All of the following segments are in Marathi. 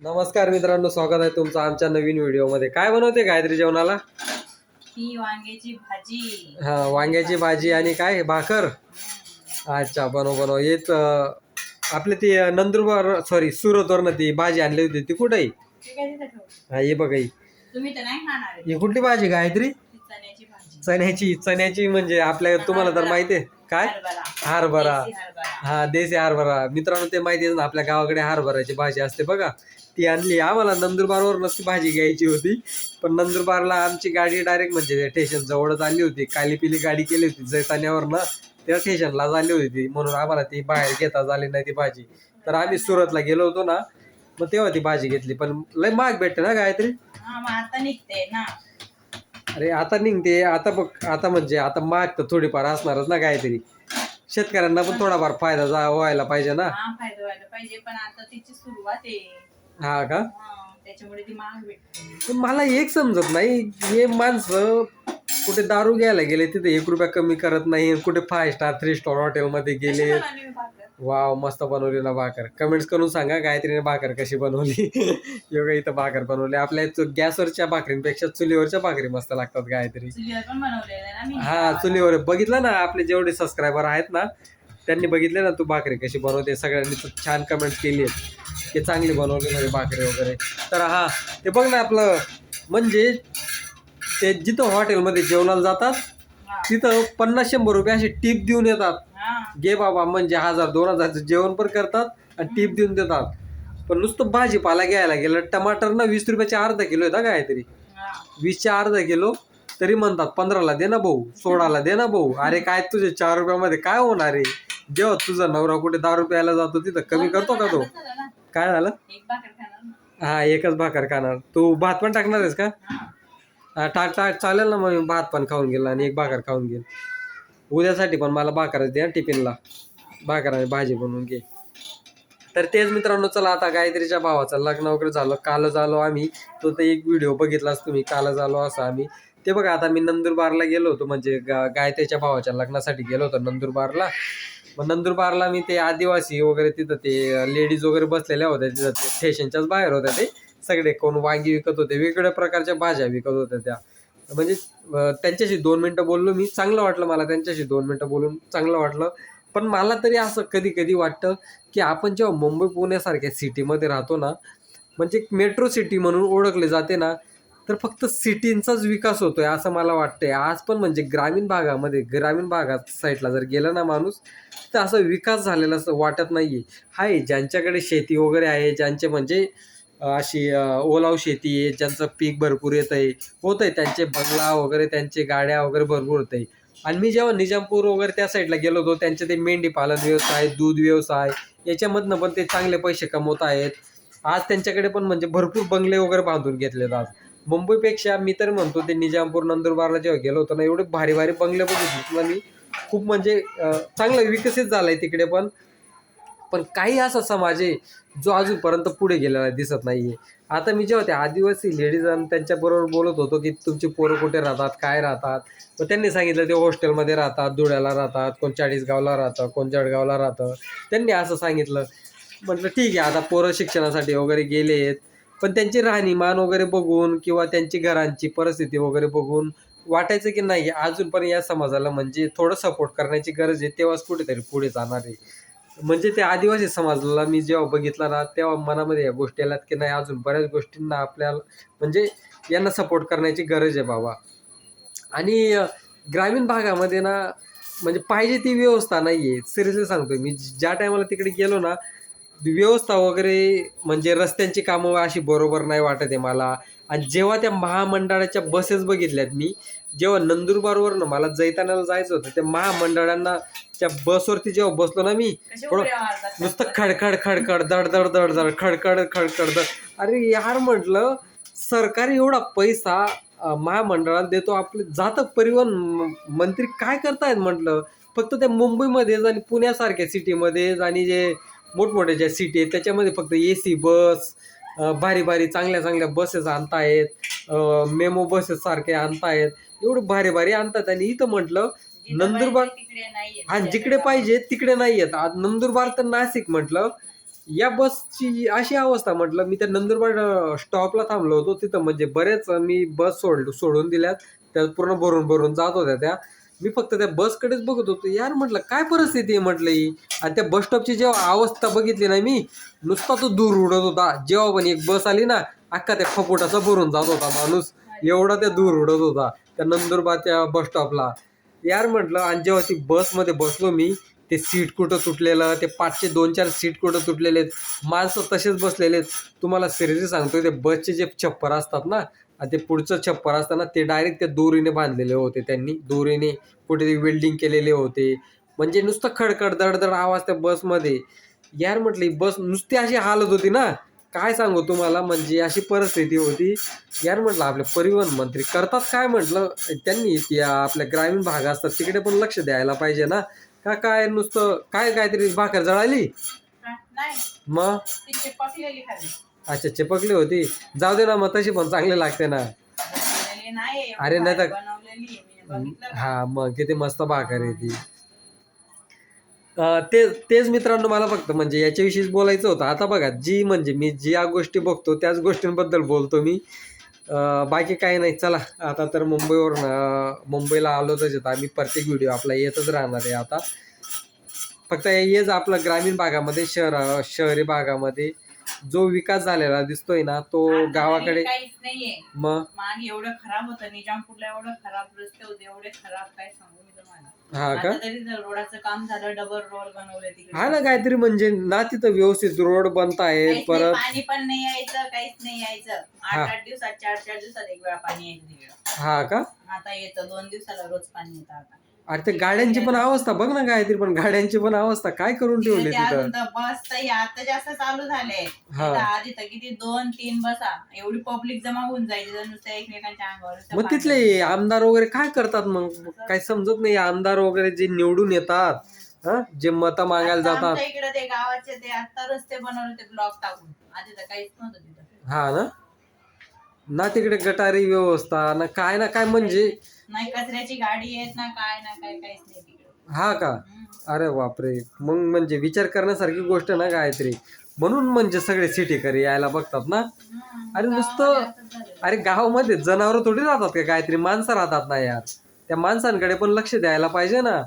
नमस्कार मित्रांनो स्वागत आहे तुमचं आमच्या नवीन व्हिडिओमध्ये. काय बनवते गायत्री जेवणाला? ही वांग्याची भाजी. हा वांग्याची भाजी आणि काय? भाकर? अच्छा बनव बनव अं, आपली ती नंदुरबार सॉरी सुरतवरनं ती भाजी आणली होती. ती कुठे आहे ते काय तिथं ठेवू? हा हे बघा ही. तुम्ही तर नाही खाणार आहे. ही कुठली भाजी गायत्री? ती चण्याची भाजी. चण्याची चण्याची म्हणजे आपल्या तुम्हाला तर माहिती आहे. काय? हरभरा. हा देशी हरभरा. मित्रांनो ते माहिती आहे ना आपल्या गावाकडे हरभराची भाजी असते बघा. ती आणली. आम्हाला नंदुरबारवरनच ती भाजी घ्यायची होती. पण नंदुरबारला आमची गाडी डायरेक्ट म्हणजे स्टेशन जवळच आली होती. काली पिली गाडी केली होती जैतान्यावरनं त्या स्टेशनला झाली होती. ती म्हणून आम्हाला ती बाहेर घेता झाली नाही ती भाजी. तर आम्ही सुरतला गेलो होतो ना मग तेव्हा ती भाजी घेतली. पण लय महाग भेटते ना मग आता निघते ना. अरे आता निघते. आता बघ आता म्हणजे आता महाग तर थोडीफार असणारच ना काहीतरी. शेतकऱ्यांना पण थोडाफार फायदा जा व्हायला पाहिजे ना. हा फायदा व्हायला पाहिजे पण आता तिची सुरुवात आहे. हा का? हा, त्याच्यामुळे ती महाग भेटते. पण मला एक समजत नाही हे माणसं कुठे दारू घ्यायला गेले तिथे एक रुपया कमी करत नाही कुठे फाय स्टार थ्री स्टार हॉटेलमध्ये गेले. मी? वाव मस्त बनवली ना भाकर. कमेंट्स करून सांगा गायत्रीने भाकर कशी बनवली. योगा इथं भाकर बनवली. आपल्या गॅसवरच्या भाकरींपेक्षा चुलीवरच्या भाकरी मस्त लागतात गायत्री. बनवलेलं हा चुलीवर. बघितलं ना आपले जेवढे सबस्क्रायबर आहेत ना त्यांनी बघितले ना तू भाकरी कशी बनवते. सगळ्यांनी छान कमेंट्स केली आहेत. की चांगली बनवली म्हणजे भाकरी वगैरे. तर हा ते बघ ना आपलं म्हणजे ते जिथं हॉटेलमध्ये जेवणाला जातात. तिथं पन्नास शंभर रुपये असे टिप देऊन येतात. घे बाबा म्हणजे हजार दोन हजारचं जेवण पण करतात आणि टिप देऊन देतात. पण नुसतं भाजीपाला घ्यायला गेलं टमाटर ना वीस रुपयाचे अर्धा किलो ना काहीतरी. वीसच्या अर्धा किलो तरी म्हणतात पंधराला दे ना भाऊ सोळाला दे ना भाऊ. अरे काय तुझे चार रुपयामध्ये काय होणार आहे? जेव्हा तुझा नवरा कुठे दहा रुपयाला जातो तिथं कमी करतो का तो. काय झालं? हा एकच भाकर खाणार. तू भात पण टाकणार आहेस का? हा. हा टाक टाक चालेल ना मग मी भात पण खाऊन गेला आणि एक भाकर खाऊन घेईल. उद्यासाठी पण मला भाकरच द्या टिफिनला. भाकर आणि भाजी बनवून घे. तर तेच मित्रांनो चला आता गायत्रीच्या भावाचं लग्न वगैरे झालं कालच आलो आम्ही. तो तर एक व्हिडिओ बघितलाच तुम्ही कालच आलो असं आम्ही. ते बघा आता मी नंदुरबारला गेलो होतो म्हणजे गा गायत्रीच्या भावाच्या लग्नासाठी गेलो होतो नंदुरबारला. मग नंदुरबारला मी ते आदिवासी वगैरे तिथं ते लेडीज वगैरे बसलेल्या होत्या तिथं ते स्टेशनच्याच बाहेर होत्या ते. सगळे कोण वांगी विकत होते वेगवेगळ्या प्रकारच्या भाज्या विकत होत्या त्या. म्हणजे त्यांच्याशी दोन मिनटं बोललो मी चांगलं वाटलं मला त्यांच्याशी दोन मिनटं बोलून चांगलं वाटलं. पण मला तरी असं कधी कधी वाटतं की आपण जेव्हा मुंबई पुण्यासारख्या सिटीमध्ये राहतो ना म्हणजे मेट्रो सिटी म्हणून ओळखले जाते ना तर फक्त सिटींचाच विकास होतोय असं मला वाटतंय. आज पण म्हणजे ग्रामीण भागामध्ये ग्रामीण भागात साईडला जर गेला ना माणूस तर असा विकास झालेला असं वाटत नाही आहे ज्यांच्याकडे शेती वगैरे आहे ज्यांचे म्हणजे अशी ओलाव शेती आहे ज्यांचं पीक भरपूर येत आहे होत आहे त्यांचे बंगला वगैरे त्यांचे गाड्या वगैरे भरपूर होत आहे आणि मी जेव्हा निजामपूर वगैरे त्या साईडला गेलो होतो त्यांचे ते मेंढी पालन व्यवसाय दूध व्यवसाय याच्यामधनं पण ते चांगले पैसे कमवत आहेत. आज त्यांच्याकडे पण म्हणजे भरपूर बंगले वगैरे बांधून घेतलेत आज. मुंबईपेक्षा मी तर म्हणतो ते निजामपूर नंदुरबारला जेव्हा गेलो होतो ना एवढे भारी भारी बंगले बघितले ना मी खूप म्हणजे चांगलं विकसित झालं आहे तिकडे पण. पण काही असा समाज आहे जो अजूनपर्यंत पुढे गेलेला दिसत नाही आहे आता मी जेव्हा त्या आदिवासी लेडीज आणि त्यांच्याबरोबर बोलत होतो की तुमची पोरं कुठे राहतात काय राहतात? मग त्यांनी सांगितलं ते हॉस्टेलमध्ये राहतात धुळ्याला राहतात कोण चाळीसगावला राहतं कोण जळगावला राहतं. त्यांनी असं सांगितलं. म्हटलं ठीक आहे आता पोरं शिक्षणासाठी वगैरे गेले आहेत पण त्यांची राहणीमान वगैरे बघून किंवा त्यांची घरांची परिस्थिती वगैरे बघून वाटायचं की नाही अजून पण या समाजाला म्हणजे थोडं सपोर्ट करण्याची गरज आहे तेव्हाच कुठेतरी पुढे जाणार आहे. म्हणजे ते आदिवासी समाजाला मी जेव्हा बघितला ना तेव्हा मनामध्ये या गोष्टी आल्यात की नाही अजून बऱ्याच गोष्टींना आपल्याला म्हणजे यांना सपोर्ट करण्याची गरज आहे बाबा. आणि ग्रामीण भागामध्ये ना म्हणजे पाहिजे ती व्यवस्था नाही आहे सिरियसली सांगतोय मी. ज्या टायमाला तिकडे गेलो ना व्यवस्था वगैरे म्हणजे रस्त्यांची कामं अशी बरोबर नाही वाटत आहे मला. आणि जेव्हा त्या महामंडळाच्या बसेस बघितल्यात मी जेव्हा नंदुरबारवरनं मला जैतानाला जायचं होतं त्या महामंडळांना त्या बसवरती जेव्हा बसलो ना मी थोडं नुसतं? खडखड खडखड दड दड खडखड खडखड दड. अरे यार म्हटलं सरकार एवढा पैसा महामंडळाला देतो आपले जातं परिवहन मंत्री काय करतायत म्हटलं? फक्त त्या मुंबईमध्येच आणि पुण्यासारख्या सिटीमध्येच आणि जे मोठमोठ्या ज्या सिटी आहेत त्याच्यामध्ये फक्त ए सी बस भारी भारी चांगल्या चांगल्या बसेस आणतायत मेमो बसेस सारखे आणतायत एवढे भारी भारी आणतात. आणि इथं म्हटलं नंदुरबार. आणि जिकडे पाहिजे तिकडे नाही येत आज नंदुरबार तर नाशिक म्हटलं. या बसची अशी अवस्था म्हटलं मी त्या नंदुरबार स्टॉपला थांबलो होतो. तिथं म्हणजे बरेच मी बस सोड सोडून दिल्यात. त्या पूर्ण भरून भरून जात होत्या त्या. मी फक्त त्या बसकडेच बघत होतो. यार म्हटलं काय परिस्थिती आहे म्हटलं ही? आणि त्या बस स्टॉपची जेव्हा अवस्था बघितली ना मी नुसता तो दूर उडत होता. जेव्हा पण एक बस आली ना अख्खा त्या फपुटाचा भरून जात होता माणूस. एवढा त्या दूर उडत होता त्या नंदुरबारच्या बस स्टॉपला यार म्हटलं आणि जेव्हा ती बसमध्ये बसलो मी ते सीट कुठं तुटलेलं ते पाचशे दोन चार सीट कुठं तुटलेले आहेत माणसं तसेच बसलेले आहेत तुम्हाला सिरियसली सांगतो ते बसचे जे छप्पर असतात ना आणि ते पुढचं छप्पर असतं ना ते डायरेक्ट त्या दोरीने बांधलेले होते त्यांनी. दोरीने कुठे वेल्डिंग केलेले होते. म्हणजे नुसतं खडखड दडदड आवाज त्या बसमध्ये यार म्हटलं बस नुसती अशी हालत होती ना. काय सांगू तुम्हाला? म्हणजे अशी परिस्थिती होती. यार म्हटलं आपले परिवहन मंत्री करतात काय म्हटलं? त्यांनी त्या आपल्या ग्रामीण भाग असतात तिकडे पण लक्ष द्यायला पाहिजे ना. का काय नुसतं काय काहीतरी भाकर जळाली? मग? अच्छा चिपकली होती. जाऊ दे ना मग तशी पण चांगली लागते ना. नाही अरे नाही तर- भारी बनवलेली आहे मी. बघितलं का? हा मग किती मस्त भाकर आहे ती. अं, ते तेच मित्रांनो मला फक्त म्हणजे याच्याविषयीच बोलायचं होतं. आता बघा जी म्हणजे मी ज्या गोष्टी बघतो त्याच गोष्टींबद्दल बोलतो मी. अं, बाकी काही नाही चला. आता तर मुंबईवरून अं, मुंबईला आलो तर आम्ही प्रत्येक व्हिडिओ आपला येतच राहणार आहे आता. फक्त हेच आपलं ग्रामीण भागामध्ये शहर शहरी भागामध्ये जो विकास झालेला दिसतोय ना तो आता तरी गावाकडे काहीच नाहीये. मग? माग एवढं खराब होतं निजामपूरला एवढं खराब रस्ते होते एवढे खराब काय सांगू मी तुम्हाला. हा का? आता तरी जर रोडाचं काम झालं डबल रोड बनवले हा ना काहीतरी म्हणजे ना तिथं व्यवस्थित रोड बनत आहेत काहीच नाही, परत पाणी पण नाही यायचं काहीच नाही यायचं. हा. आठ आठ दिवसात चार चार दिवसात एक वेळा पाणी यायचं तिकडं. हा का? आता येतं दोन दिवसाला रोज पाणी येतं आता. अरे ते गाड्यांची पण अवस्था बघ ना काहीतरी पण गाड्यांची पण अवस्था. काय करून ठेवली ते अजून तिथं तर बस तर आता जास्त चालू झाले. हा. आधी तर किती दोन तीन बसा. एवढी पब्लिक जमा होऊन जायची तर नुसतं एकमेकांच्या अंगावर नुसतं मग. तिथले आमदार वगैरे काय करतात मग? काही समजत नाही आमदार वगैरे जे निवडून येतात हा? जे मत मागायला आता जातात. आमच्या इकडे ते गावाचे ते आता रस्ते बनवले ते ब्लॉक टाकून. आधी तर काहीच नव्हतं तिथं. हा ना? ना तिकडे गटारी व्यवस्था ना काय ना काय म्हणजे नाही कचऱ्याची गाडी येत ना काय ना काय काहीच नाही तिकडे. हा का. अरे बापरे. मग म्हणजे विचार करण्यासारखी गोष्ट ना काहीतरी म्हणून म्हणजे सगळे सिटीकडे यायला बघतात ना. अरे नुसतं-. अरे गावामध्ये जनावर थोडी राहतात का काहीतरी माणसं राहतात ना यार. त्या माणसांकडे पण लक्ष द्यायला पाहिजे ना.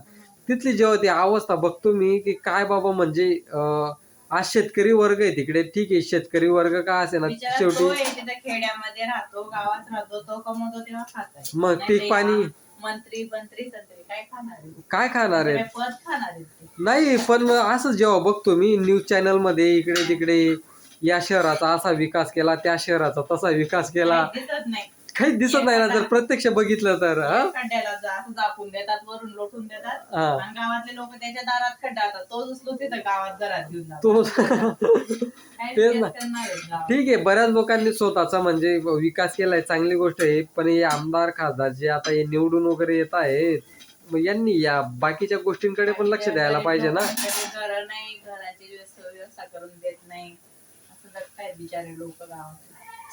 तिथली जेव्हा ती अवस्था बघतो मी की काय बाबा म्हणजे अं, आज शेतकरी वर्ग आहे तिकडे. ठीक आहे शेतकरी वर्ग का असे ना बिचारा शेवटी तो आहे तिथं खेड्यामध्ये राहतो गावात राहतो तो कमवतो तेव्हा खात मग पीक पाणी- मंत्री मंत्री संत्री काय खाणार आहे? काय खाणार आहे? काय पद खाणार आहेत ते? नाही पण असं जेव्हा बघतो मी न्यूज चॅनलमध्ये इकडे तिकडे या शहराचा असा विकास केला त्या शहराचा तसा विकास केला. काही दिसत नाही. काहीच दिसत नाही ना जर प्रत्यक्ष बघितलं तर हा? खड्ड्याला जा- असं झाकून देतात वरून लोटून देतात. हा. आणि गावातले लोक त्याच्या दारात खड्डा आणतात तो उचलून तिथं गावात घरात घेऊन जातो. तो काहीच तेच ना. करणार आहेत गावात. ठीक आहे बऱ्याच लोकांनी स्वतःचा म्हणजे विकास केलाय चांगली गोष्ट आहे. पण हे आमदार खासदार जे आता हे निवडून वगैरे येत आहेत मग यांनी या बाकीच्या गोष्टींकडे पण लक्ष द्यायला पाहिजे ना. घरं नाही घराची व्यवस्था व्यवस्था करून देत नाही. असं जगतायत बिचारे लोक गावात.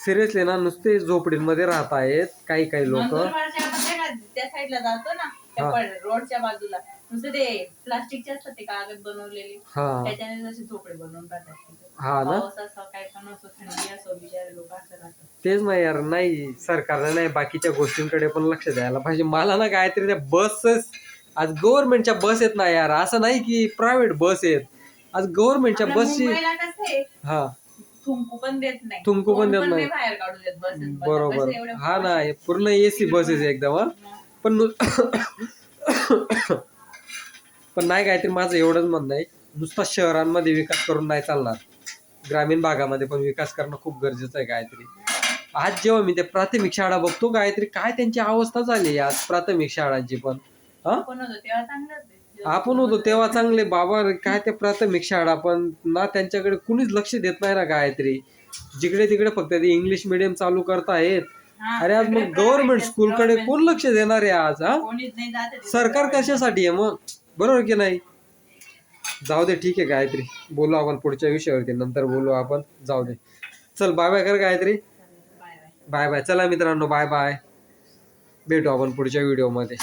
सिरियसली ना नुसते झोपडींमध्ये राहत आहेत काही काही लोक. नंदुरबारच्या आपण नाही का त्या साईडला जातो ना त्या हा. पड- रोडच्या बाजूला. नुसते ते प्लास्टिकचे असतात ते कागद बनवलेले. हा. त्याच्याने जसे झोपडे बनवून राहतात. तिथे. हा ना. पाऊस असो काय पण असो थंडी असो बिचारे लोक असं राहतात. तेच नाही यार नाही सरकारने नाही बाकीच्या गोष्टींकडे पण लक्ष द्यायला पाहिजे. मला ना काहीतरी त्या बसेस आज गव्हर्नमेंटच्या बस आहेत ना यार. असं नाही की प्रायव्हेट बस आहेत. आज गव्हर्नमेंटच्या आपल्या बसची मुंबईला कसं आहे? हा. थुंकू पण देत नाही. थुंकू पण कोण देत नाही. बाहेर काढू देत बसेस बरोबर. हा ना हे पूर्ण एसी बसेस आहे एकदम हा. पण नु- पण नाही काहीतरी माझं एवढंच म्हणणं आहे. नुसता शहरांमध्ये विकास करून नाही चालणार. ग्रामीण भागामध्ये पण विकास करणं खूप गरजेचं आहे काहीतरी. आज जेव्हा मी ते प्राथमिक शाळा बघतो काहीतरी काय त्यांची अवस्था झाली आज प्राथमिक शाळांची पण हा? होतो तेव्हा चांगलंच आहे. आपण होतो तेव्हा चांगले बाबा काय ते प्राथमिक शाळा पण ना त्यांच्याकडे कुणीच लक्ष देत नाही ना काहीतरी जिकडे तिकडे फक्त ते इंग्लिश मिडियम चालू करतायत अरे आज मग गव्हर्नमेंट स्कूलकडे government कोण लक्ष देणार आहे आज हा. सरकार कशासाठी आहे मग? बरोबर की नाही? जाऊ दे ठीक आहे गायत्री. बोलू आपण पुढच्या विषयावरती नंतर बोलू आपण. जाऊ दे. चल बाय बाय कर Gayatri. Bye bye bye bye चला मित्रांनो बाय बाय भेटू आपण पुढच्या व्हिडिओमध्ये